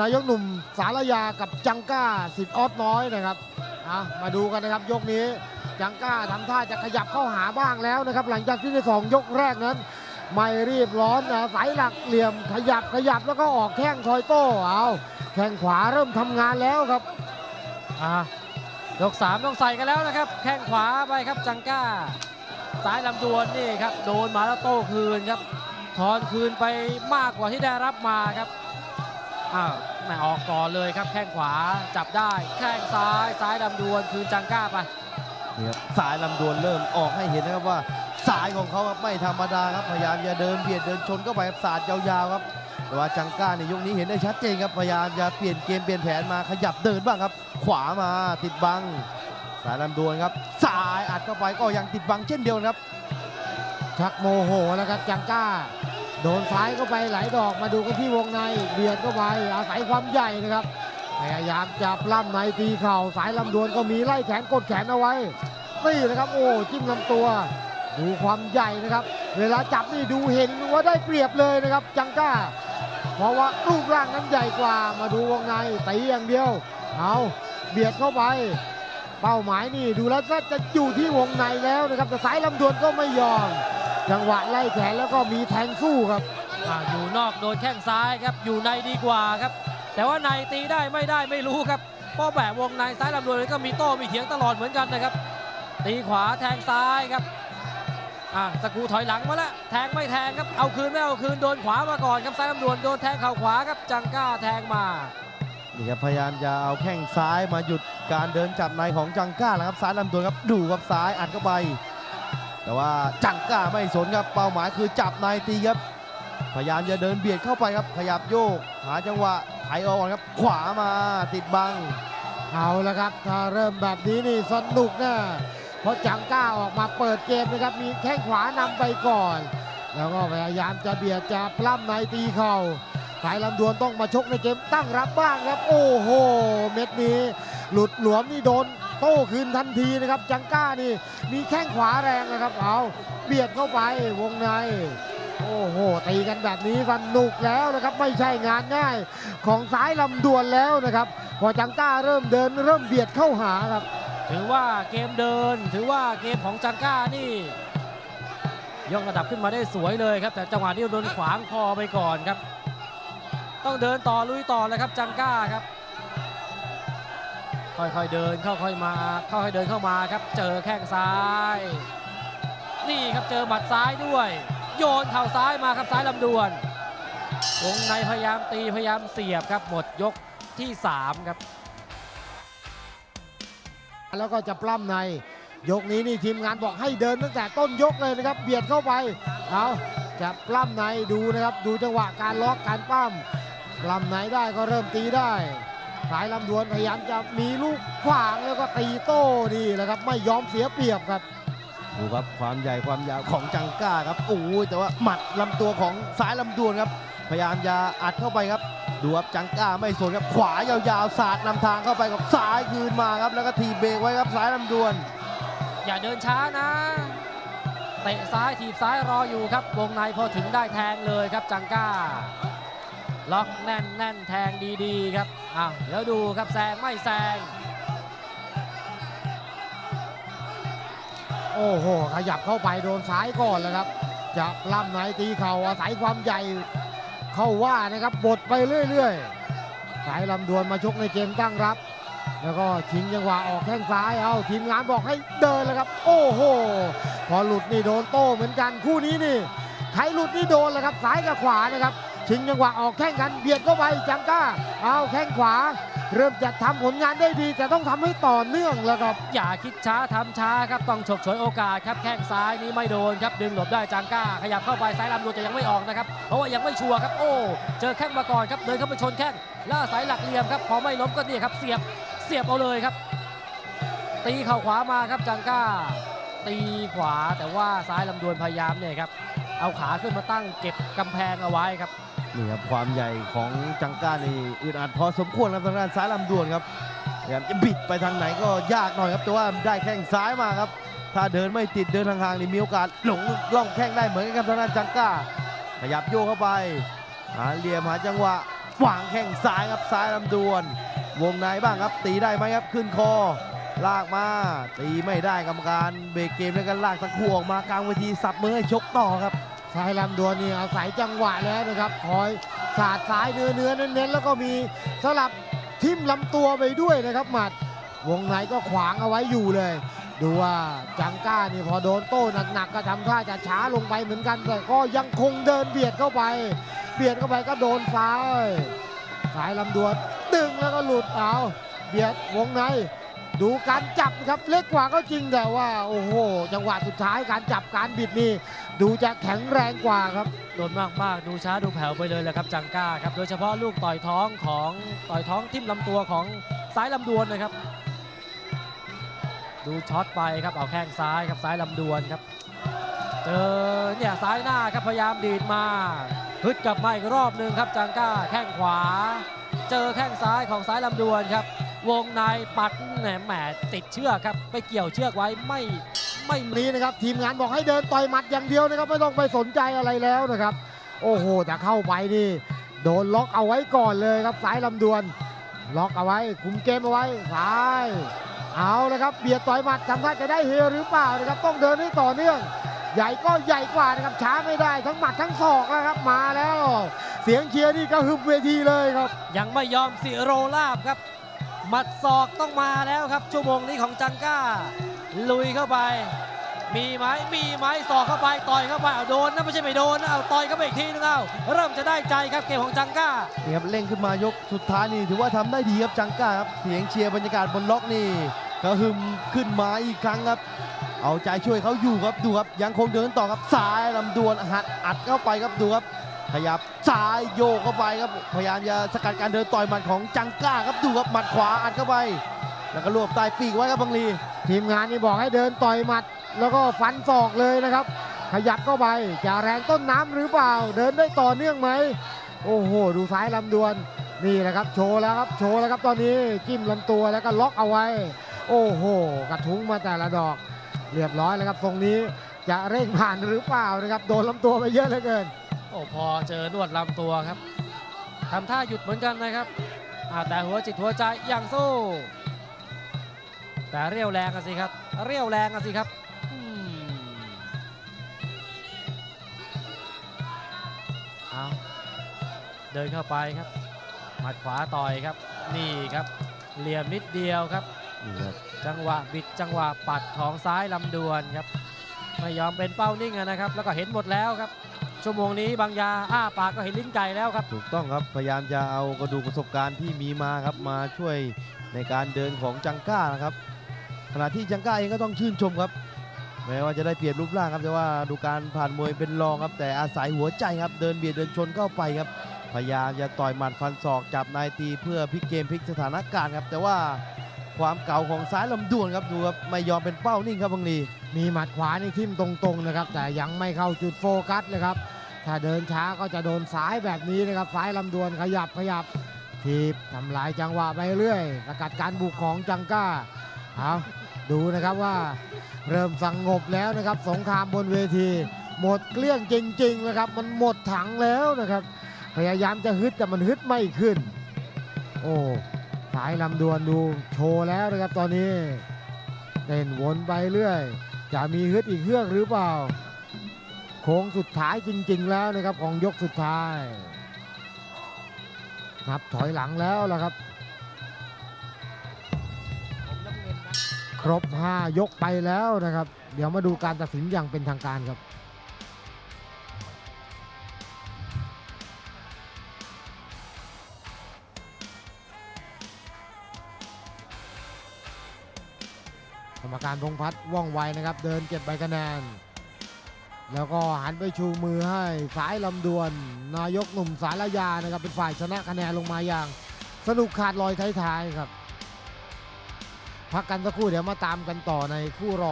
นายกหนุ่มสารยากับจังก้าสิทธิ์ออสน้อยนะครับอะมาดูกันนะครับยกนี้จังก้าทำท่าจะขยับเข้าหาบ้างแล้วนะครับ หลังจากที่ในสองยกแรกนั้น ไม่รีบร้อนอาศัยหลักเหลี่ยมขยับขยับแล้วก็ออกแข้งคอยโต้เอาแข้งขวาเริ่มทำงานแล้วครับอะยกสามต้องใส่กันแล้วนะครับ แข้งขวาไปครับจังก้าซ้ายลำดวนนี่ครับโดนมาแล้วโต้คืนครับทอนคืนไปมากกว่าที่ได้รับมาครับ อ้าวแม่ออกก่อนเลยครับแข้งขวาจับได้ แข้งซ้ายซ้ายลำดวนคืนจังก้าไปนี่ครับสายลำดวนเริ่มออกให้เห็นนะครับว่าสายของเขาครับไม่ธรรมดาครับพยายามจะเดินเบียดเดินชนเข้าไปครับสาดยาวๆครับ แต่ว่าจังก้าในยกนี้เห็นได้ชัดเจนครับพยายามจะเปลี่ยนเกมเปลี่ยนแผนมาขยับเดินบ้างครับ ขวามาติดบัง สายลำดวนครับสายอัดเข้าไปก็ยังติดบังเช่นเดียวกันครับชักโมโหแล้วครับจังก้า โดนซ้ายเข้าไปหลายดอกมาดูกันที่วงในเบียดเข้าไปอาศัยความใหญ่นะครับพยายามจะปล้ำในตีเข่าสายลำดวนก็มีไล่แขนกดแขนเอาไว้นี่นะครับโอ้จิ้มลำตัว ดูความใหญ่นะครับ เวลาจับนี่ดูเห็นว่าได้เปรียบเลยนะครับจังก้า เพราะว่ารูปร่างนั้นใหญ่กว่ามาดูวงในตีอย่างเดียวเอาเบียดเข้าไปเป้าหมายนี่ดูแล้วน่าจะอยู่ที่วงในแล้วนะครับแต่สายลำดวนก็ไม่ยอม จังหวะไล่แขนแล้วก็มีแทงสู้ครับอ่าอยู่นอกโดนแข้งซ้ายครับ อยู่ในดีกว่าครับ แต่ว่าในตีได้ไม่ได้ไม่รู้ครับเพราะแบบวงในซ้ายลำดวนก็มีโต้มีเถียงตลอดเหมือนกันนะครับ ตีขวาแทงซ้ายครับอ่าสกรูถอยหลังมาแล้วแทงไม่แทงครับ เอาคืนไม่เอาคืนโดนขวามาก่อนครับซ้ายลำดวนโดนแทงเข่าขวาครับจังก้าแทงมานี่ครับพยายามจะเอาแข้งซ้ายมาหยุดการเดินจับในของจังก้าแล้วครับซ้ายลำตัวครับดูครับซ้ายอัดเข้าไป แต่ว่าจังก้าไม่สนครับเป้าหมายคือจับในตีครับ พยายามจะเดินเบียดเข้าไปครับ ขยับโยก หาจังหวะไถออกก่อนครับ ขวามาติดบัง เอาละครับ ถ้าเริ่มแบบนี้นี่สนุกนะเพราะจังก้าออกมาเปิดเกมนะครับ มีแข้งขวานำไปก่อน แล้วก็พยายามจะเบียดจะปล้ำในตีเข่าสายลำดวนต้องมาชกในเกมตั้งรับบ้างครับ โอ้โห เม็ดนี้ หลุดหลวมนี่โดน โต้คืนทันทีนะครับ จังก้านี่มีแข้งขวาแรงนะครับ เอาเบียดเข้าไปวงใน โอ้โหตีกันแบบนี้สนุกแล้วนะครับ ไม่ใช่งานง่ายของสายลำดวนแล้วนะครับ พอจังก้าเริ่มเดินเริ่มเบียดเข้าหาครับ ถือว่าเกมเดิน ถือว่าเกมของจังก้านี่ยกระดับขึ้นมาได้สวยเลยครับ แต่จังหวะนี้โดนขวางคอไปก่อนครับ ต้องเดินต่อลุยต่อเลยครับจังก้าครับ ค่อยๆเดินเข้าค่อยมาค่อยๆเดินเข้ามาครับเจอแข้งซ้าย นี่ครับเจอหมัดซ้ายด้วย โยนเข่าซ้ายมาครับซ้ายลำดวนวงในพยายามตีพยายามเสียบครับหมดยกที่สามครับ แล้วก็จะปล้ำในยกนี้นี่ทีมงานบอกให้เดินตั้งแต่ต้นยกเลยนะครับ เบียดเข้าไปเอาจะปล้ำในดูนะครับ ดูจังหวะการล็อกการปั้มปล้ำในได้ก็เริ่มตีได้ สายลำดวนพยายามจะมีลูกขวางแล้วก็ตีโต้นี่แหละครับ ไม่ยอมเสียเปรียบครับดูครับความใหญ่ความยาวของจังก้าครับโอ้ยแต่ว่าหมัดลำตัวของซ้ายลำดวนครับ พยายามจะอัดเข้าไปครับ ดูครับจังก้าไม่สนครับขวายาวๆสาดนำทางเข้าไปกับซ้ายคืนมาครับ แล้วก็ทีบเบรกไว้ครับซ้ายลำดวน อย่าเดินช้านะเตะซ้ายถีบซ้ายรออยู่ครับวงในพอถึงได้แทงเลยครับจังก้า ล็อกแน่นแน่นแทงดีๆครับอ้าวเดี๋ยวดูครับแซงไม่แซง โอ้โห ขยับเข้าไปโดนซ้ายก่อนแล้วครับ จะล้ำในตีเข่าอาศัยความใหญ่เข้าว่านะครับบดไปเรื่อยๆ สายลำดวนมาชกในเกมตั้งรับ แล้วก็ชิงจังหวะออกแข้งซ้าย เอาทีมงานบอกให้เดินแล้วครับ โอ้โห พอหลุดนี่โดนโต้เหมือนกันคู่นี้นี่ใครหลุดนี่โดนแล้วครับซ้ายกับขวานะครับ ชิงจังหวะออกแข้งกันเบียดเข้าไปจังก้าเอาแข้งขวา เริ่มจะทำผลงานได้ดี แต่ต้องทำให้ต่อเนื่องแล้วครับ อย่าคิดช้าทำช้าครับต้องฉกฉวยโอกาสครับแข้งซ้ายนี้ไม่โดนครับดึงหลบได้จังก้า ขยับเข้าไปซ้ายลำดวนจะยังไม่ออกนะครับเพราะว่ายังไม่ชัวร์ครับโอ้เจอแข้งมาก่อนครับเดินเข้าไปชนแข้งล่าสายหลักเหลี่ยมครับพอไม่ล้มก็เนี่ยครับเสียบเสียบเอาเลยครับ ตีเข่าขวามาครับจังก้า ตีขวาแต่ว่าซ้ายลำดวนพยายามเนี่ยครับเอาขาขึ้นมาตั้งเก็บกำแพงเอาไว้ครับ นี่ครับความใหญ่ของจังก้านี่อึดอัดพอสมควรครับทางด้านซ้ายลำดวนครับพยายามจะบิดไปทางไหนก็ยากหน่อยครับแต่ว่าได้แข้งซ้ายมาครับ ถ้าเดินไม่ติดเดินห่างๆนี่มีโอกาสหลงล่องแข้งได้เหมือนกันครับทางด้านจังก้าขยับโยกเข้าไปหาเหลี่ยมหาจังหวะวางแข้งซ้ายครับซ้ายลำดวน วงในบ้างครับตีได้ไหมครับขึ้นคอลากมาตีไม่ได้กรรมการเบรกเกมแล้วก็ลากตะคู่ออกมากลางเวทีสับมือให้ชกต่อครับ ซ้ายลำดวนนี่อาศัยจังหวะแล้วนะครับคอยสาดซ้ายเนื้อเนื้อเน้นๆแล้วก็มีสลับทิ่มลำตัวไปด้วยนะครับหมัด วงในก็ขวางเอาไว้อยู่เลย ดูว่าจังก้านี่พอโดนโต้หนักๆก็ทำท่าจะช้าลงไปเหมือนกัน แต่ก็ยังคงเดินเบียดเข้าไป เบียดเข้าไปก็โดนซ้ายสายลำดวนดึงแล้วก็หลุดเอาเบียดวงใน ดูการจับครับเล็กกว่าก็จริงแต่ว่า โอ้โห จังหวะสุดท้ายการจับการบิดนี่ดูจะแข็งแรงกว่าครับโดนมากๆดูช้าดูแผ่วไปเลยแหละครับจังก้าครับโดยเฉพาะลูกต่อยท้องของต่อยท้องทิ่มลำตัวของซ้ายลำดวนนะครับ ดูช็อตไปครับเอาแข้งซ้ายครับซ้ายลำดวนครับเจอเนี่ยซ้ายหน้าครับพยายามดีดมาฮึดกลับมาอีกรอบหนึ่งครับจังก้าแข้งขวา เจอแข้งซ้ายของซ้ายลำดวนครับ วงในปัดแหมแหมติดเชือกครับไปเกี่ยวเชือกไว้ไม่ไม่นี้นะครับ ทีมงานบอกให้เดินต่อยหมัดอย่างเดียวนะครับ ไม่ต้องไปสนใจอะไรแล้วนะครับ โอ้โหแต่เข้าไปนี่โดนล็อกเอาไว้ก่อนเลยครับสายลำดวน ล็อกเอาไว้ คุมเกมเอาไว้ซ้ายเอาลยครับเบียดต่อยหมัดทำท่าจะได้เฮหรือเปล่านะครับต้องเดินให้ต่อเนื่อง ใหญ่ก็ใหญ่กว่านะครับช้าไม่ได้ทั้งหมัดทั้งศอกแล้วครับมาแล้ว เสียงเชียร์นี่ก็ฮึบเวทีเลยครับ ยังไม่ยอมสิโรลาบครับ มัดศอกต้องมาแล้วครับชั่วโมงนี้ของจังก้า ลุยเข้าไป มีไหมมีไหมศอกเข้าไปต่อยเข้าไปเอาโดนนะไม่ใช่ไม่โดนนะเอาต่อยเข้าไปอีกทีนึงเอาเริ่มจะได้ใจครับเกมของจังก้านี่ครับเร่งขึ้นมายกสุดท้ายนี่ถือว่าทำได้ดีครับจังก้าครับเสียงเชียร์บรรยากาศบนล็อกนี่กระหึ่มขึ้นมาอีกครั้งครับ เอาใจช่วยเขาอยู่ครับดูครับยังคงเดินต่อครับซ้ายลำดวนหัดอัดเข้าไปครับดูครับ ขยับซ้ายโยกเข้าไปครับพยายามจะสกัดการเดินต่อยหมัดของจังก้าครับดูครับหมัดขวาอัดเข้าไป แล้วก็รวบใต้ปีกไว้ครับบังลีทีมงานนี่บอกให้เดินต่อยหมัด แล้วก็ฟันศอกเลยนะครับ ขยับเข้าไปจะแรงต้นน้ำหรือเปล่า เดินได้ต่อเนื่องไหมโอ้โห ดูซ้ายลำดวนนี่แหละครับโชว์แล้วครับโชว์แล้วครับตอนนี้จิ้มลำตัวแล้วก็ล็อกเอาไว้ โอ้โห กระทุ้งมาแต่ละดอก เรียบร้อยแล้วครับตรงนี้จะเร่งผ่านหรือเปล่านะครับโดนลำตัวไปเยอะเหลือเกิน โอ้พอเจอนวดลำตัวครับทำท่าหยุดเหมือนกันนะครับอ่าแต่หัวจิตหัวใจยังสู้ แต่เรี่ยวแรงอะสิครับ เรี่ยวแรงอะสิครับอืมเอาเดินเข้าไปครับ หมัดขวาต่อยครับ นี่ครับ เหลี่ยมนิดเดียวครับนี่ครับจังหวะบิดจังหวะปัดของซ้ายลำดวนครับ ไม่ยอมเป็นเป้านิ่งอะนะครับ แล้วก็เห็นหมดแล้วครับ ชั่วโมงนี้บางยาอ้าปากก็เห็นลิ้นไก่แล้วครับ ถูกต้องครับพยายามจะเอากระดูกประสบการณ์ที่มีมาครับมาช่วยในการเดินของจังก้านะครับขณะที่จังก้าเองก็ต้องชื่นชมครับแม้ว่าจะได้เปรียบรูปร่างครับแต่ว่าดูการผ่านมวยเป็นรองครับแต่อาศัยหัวใจครับเดินเบียดเดินชนเข้าไปครับพยายามจะต่อยหมัดฟันศอกจับนายตีเพื่อพลิกเกมพลิกสถานการณ์ครับแต่ว่า ความเก่าของซ้ายลำดวนครับดูครับไม่ยอมเป็นเป้านิ่งครับบังลีมีหมัดขวานี่ทิ่มตรงๆนะครับ แต่ยังไม่เข้าจุดโฟกัสเลยครับ ถ้าเดินช้าก็จะโดนซ้ายแบบนี้นะครับซ้ายลำดวนขยับขยับทีบทำลายจังหวะไปเรื่อยสกัดการบุกของจังก้าเอาดูนะครับว่าเริ่มสงงบแล้วนะครับ สงครามบนเวที หมดเกลี้ยงจริงๆนะครับ มันหมดถังแล้วนะครับ พยายามจะฮึดแต่มันฮึดไม่ขึ้น โอ้ สายลำดวนดูโชว์แล้วนะครับตอนนี้เต้นวนไปเรื่อย จะมีฮึดอีกเครื่องหรือเปล่า โค้งสุดท้ายจริง ๆ แล้วนะครับของยกสุดท้าย นับถอยหลังแล้วล่ะครับ ครบ 5 ยกไปแล้วนะครับ เดี๋ยวมาดูการตัดสินอย่างเป็นทางการครับ กรรมการพงพัฒน์ว่องไวนะครับ เดินเก็บใบคะแนน แล้วก็หันไปชูมือให้สายลำดวน นายกหนุ่มสารยานะครับ เป็นฝ่ายชนะคะแนนลงมาอย่าง สนุกขาดลอยท้ายๆครับ พักกันสักครู่เดี๋ยวมาตามกันต่อในคู่รอง